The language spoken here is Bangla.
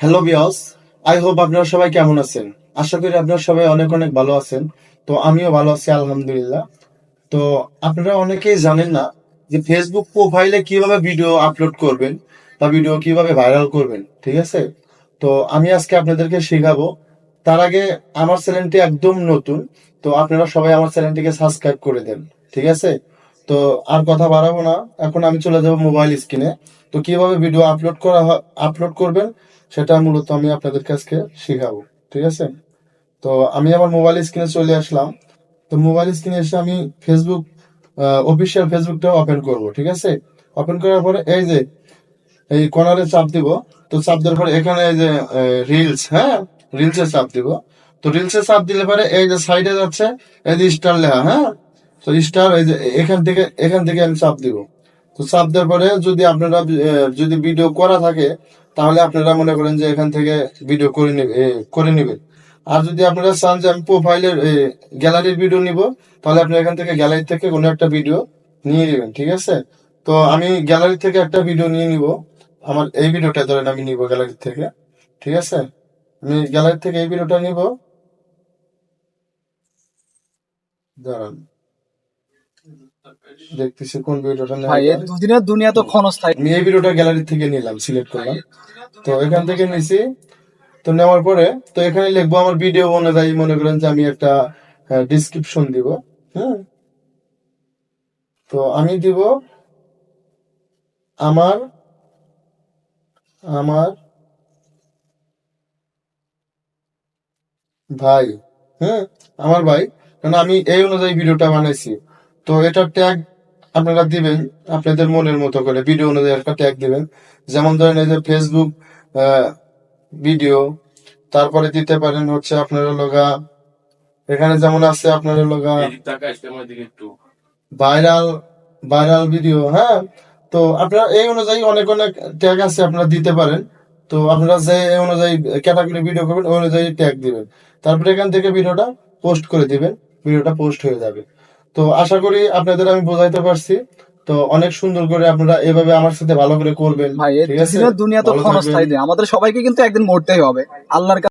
হ্যালো বিয়স আই হোপ আপনারা সবাই কেমন আছেন? আশা করি আপনারা সবাই অনেক অনেক ভালো আছেন। তো আমিও ভালো আছি, আলহামদুলিল্লাহ। তো আপনারা অনেকেই জানেন না যে ফেসবুক প্রোফাইলে কীভাবে ভিডিও আপলোড করবেন বা ভিডিও কীভাবে ভাইরাল করবেন, ঠিক আছে? তো আমি আজকে আপনাদেরকে শেখাবো। তার আগে আমার চ্যানেলটি একদম নতুন, তো আপনারা সবাই আমার চ্যানেলটিকে সাবস্ক্রাইব করে দেন, ঠিক আছে? তো আর কথা বাড়াবো না। এখন আমি চলে যাব মোবাইল স্ক্রিনে তো কীভাবে ভিডিও আপলোড করা আপলোড করবেন? সেটা মূলত আমি আপনাদের কাছে শেখাবো, ঠিক আছে? তো আমি আমার মোবাইল স্ক্রিনে চলে আসলাম। তো মোবাইল স্ক্রিনে এসে আমি ফেসবুক অফিসিয়াল ফেসবুকটা ওপেন করব, ঠিক আছে? ওপেন করার পরে এই যে, এই কর্নারে চাপ দিব। তো চাপ দেওয়ার পরে এখানে এই যে রিলস হ্যাঁ? রিলসে চাপ দিব। তো রিলসে চাপ দিলে পরে এই যে সাইডে যাচ্ছে, এই যে স্টার লেখা হ্যাঁ? তো স্টার এই যে, এখান থেকে এখান থেকে আমি চাপ দিব। তো চাপ দেওয়ার পরে যদি আপনারা যদি ভিডিও করা থাকে তাহলে আপনারা মনে করেন যে এখান থেকে ভিডিও করে নেবে করে নেবেন আর যদি আপনারা চান যে আমি প্রোফাইলের গ্যালারির ভিডিও নিব, তাহলে আপনি এখান থেকে গ্যালারি থেকে কোনো একটা ভিডিও নিয়ে নেবেন, ঠিক আছে? তো আমি গ্যালারি থেকে একটা ভিডিও নিয়ে নিব। আমার এই ভিডিওটা ধরেন আমি নিব গ্যালারি থেকে, ঠিক আছে? আমি গ্যালারি থেকে এই ভিডিওটা নিব। দাঁড়ান দেখতেছি কোন ভিডিওটা দুদিনের দুনিয়া তো ক্ষণস্থায়ী। আমি ভিডিওটা গ্যালারি থেকে নিলাম সিলেক্ট করলাম। তো এখান থেকে নিছি। তো নেওয়ার পরে তো এখানে লিখব আমার ভিডিও অনুযায়ী মনে করেন যে আমি একটা ডিসক্রিপশন দিব হ্যাঁ? তো আমি দিব আমার আমার ভাই হ্যাঁ? আমার ভাই। কারণ আমি এই অনুযায়ী ভিডিওটা বানাইছি। তো এটা ট্যাগ আপনারা দিবেন আপনাদের মনের মতো করে ভিডিও অনুযায়ী একটা ট্যাগ দিবেন। যেমন ধরেন এই যে ফেসবুক ভিডিও তারপরে দিতে পারেন হচ্ছে আপনার লগা এখানে যেমন আছে আপনার লগা ভাইরাল ভাইরাল ভিডিও হ্যাঁ? তো আপনারা এই অনুযায়ী অনেক অনেক ট্যাগ আছে আপনারা দিতে পারেন। তো আপনারা যে এই অনুযায়ী ক্যাটাগরি ভিডিও করবেন ওই অনুযায়ী ট্যাগ দিবেন। তারপরে এখান থেকে ভিডিওটা পোস্ট করে দিবেন ভিডিওটা পোস্ট হয়ে যাবে। তো আশা করি আপনাদের আমি বোঝাইতে পারছি। তো অনেক সুন্দর করে আপনারা এভাবে আমার সাথে ভালো করে করবেন ভাই ঠিক আছে? দুনিয়া তো ক্ষণস্থায়ী। আমাদের সবাইকে কিন্তু একদিন মরতেই হবে। আল্লাহর